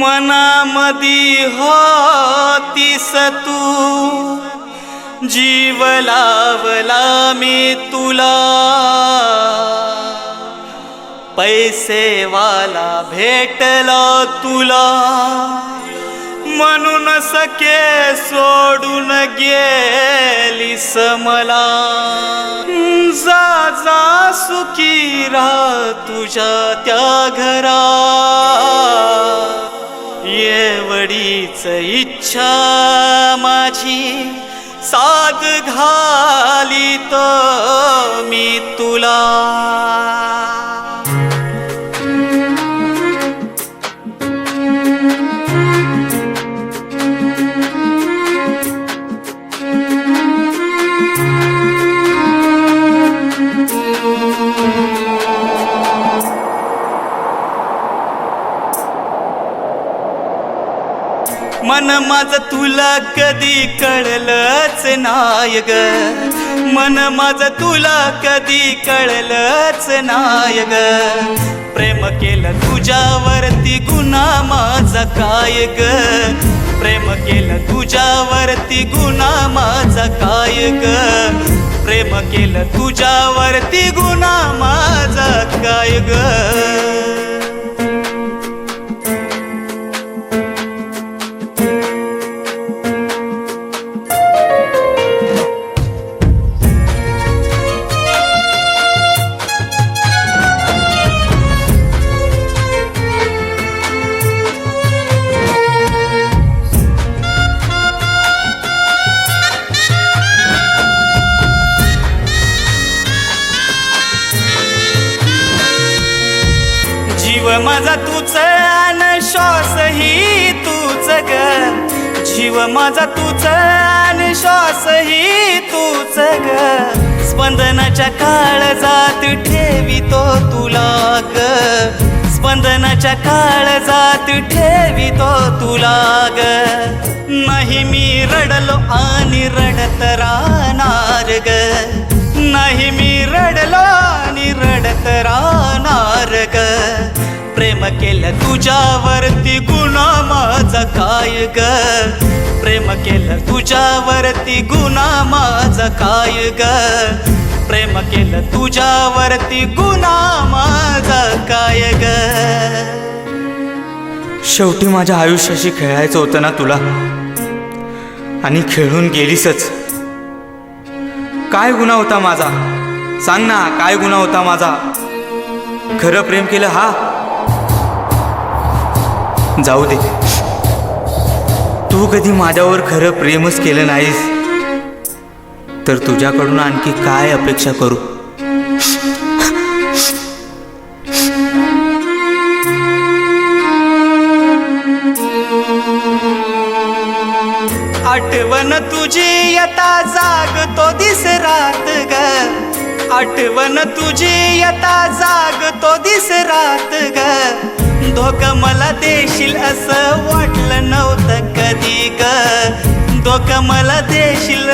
मनामदी होतीस तू जीव लावला मी तुला. पैसे वाला भेटला तुला. म्हणून सके सोडून गेलीस मला. जा जा सुखी राह तुझ्या त्या घरा. येवडीच इच्छा माझी साध घाली तो मी तुला. मन माझ तुला कधी कळलंच नाय ग. मन माझ तुला कधी कळलंच नाय ग. प्रेम केलं तुझ्यावरती गुन्हा माझा काय ग? प्रेम केलं तुझ्यावरती गुन्हा माझा काय ग? प्रेम केलं तुझ्यावरती गुन्हा माझा काय ग? तूच अन श्वास ही तूच ग. जीव माझा तूच अन श्वास ही तूच ग. स्पंदनाच्या काळजात ठेवितो तुला ग. स्पंदनाच्या काळजात ठेवितो तुला ग. नाही मी रडलो आणि रडत राहणार ग. नाही मी रडलो आणि रडत राहणार ग. प्रेम केलं तुझ्यावरती गुन्हा माझा काय ग? प्रेम केलं तुझ्यावरती गुन्हा माझा काय ग? प्रेम केलं तुझ्यावरती गुन्हा माझा काय ग? शेवटी माझ्या आयुष्याशी खेळायचं होतं ना तुला? आणि खेळून गेलीसच. काय गुन्हा होता माझा? सांग ना काय गुन्हा होता माझा? खरं प्रेम केलं हा? जाऊ दे. तू कधी माझ्यावर खरं प्रेमच केलं नाहीस. तर तुझ्याकडून आणखी काय अपेक्षा करू? आठवण तुझी यता जागतो दिस रात ग. आठवण तुझी यता जागतो दिस रात ग. धोका मला देशील असं वाटलं नव्हतं कधी ग. तो मला देशील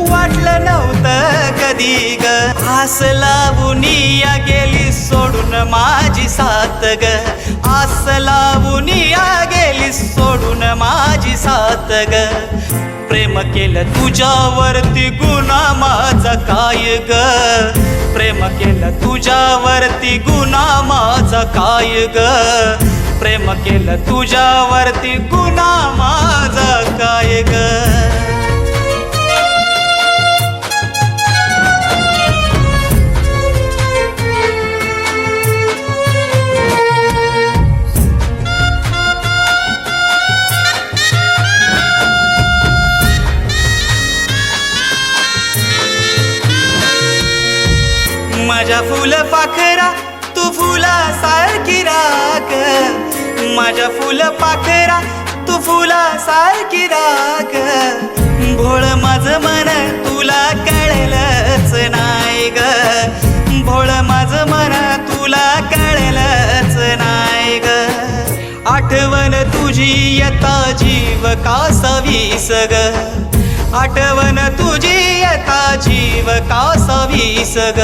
वाटलं नव्हतं कधी ग. आस लावून या गेली सोडून माझी साथ ग. आस लावून या गेली सोडून माझी साथ ग. प्रेम केलं तुझ्यावरती गुन्हा माझा काय ग? प्रेम केलं तुझ्यावरती गुन्हा माझा काय ग? प्रेम केलं तुझ्यावरती गुन्हा माझा काय माझ्या फुल पाखरा तू फुला सारखी राग माझ्या फुल पाखरा तू फुला सारखी राग भोळ माझ मन तुला कळलंच नाही ग. भोळ माझ मन तुला कळलंच नाही आठवण तुझी येता जीव कासावी सग आठवण तुझी येता जीव कासावी सग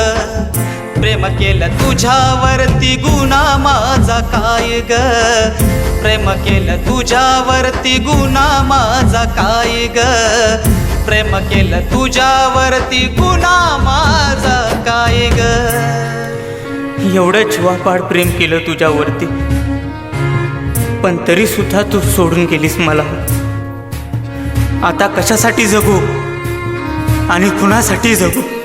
प्रेम केलं तुझ्यावरती गुन्हा माझा काय ग? प्रेम केलं तुझ्यावरती गुन्हा माझा काय ग? प्रेम केलं तुझ्यावरती गुन्हा माझा काय ग? एवढं जीवापाड प्रेम केलं तुझ्यावरती. पण तरी सुद्धा तू सोडून गेलीस मला. आता कशासाठी जगू? आणि कुणासाठी जगू?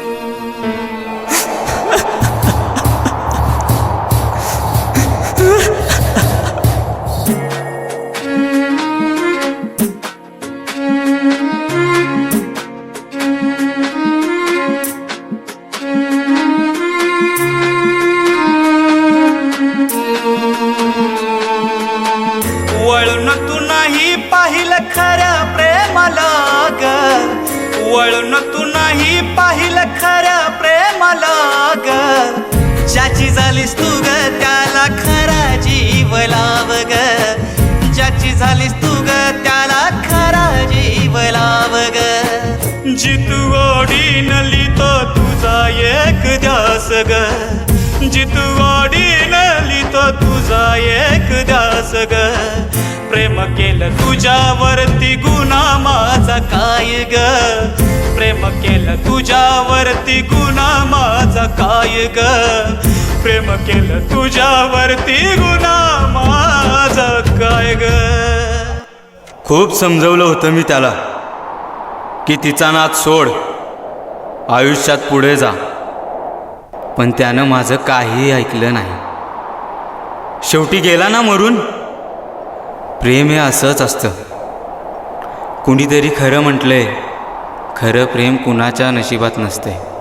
वळून तू नाही पाहिलं खऱ्या प्रेमाला ग ज्याची झालीस तू ग त्याला खरा जीव लाव ग. ज्याची झालीस तू ग त्याला खरा जीव लाव ग. जितू ओढीन तो तुझा एक ध्यास ग. जितू नली तो तुझा एक ध्यास ग. प्रेम केलं तुझ्यावरती गुन्हा माझा काय ग? प्रेम केलं तुझ्यावरती गुन्हा माझा काय ग? प्रेम केलं तुझ्यावरती गुन्हा माझा काय ग? खूप समजवलं होतं मी त्याला की तिचा नाद सोड आयुष्यात पुढे जा. पण त्यानं माझं काहीही ऐकलं नाही. शेवटी गेला ना मरून? प्रेम हे असंच असतं. कुणीतरी खरं म्हटलंय खरं प्रेम कुणाच्या नशिबात नसते?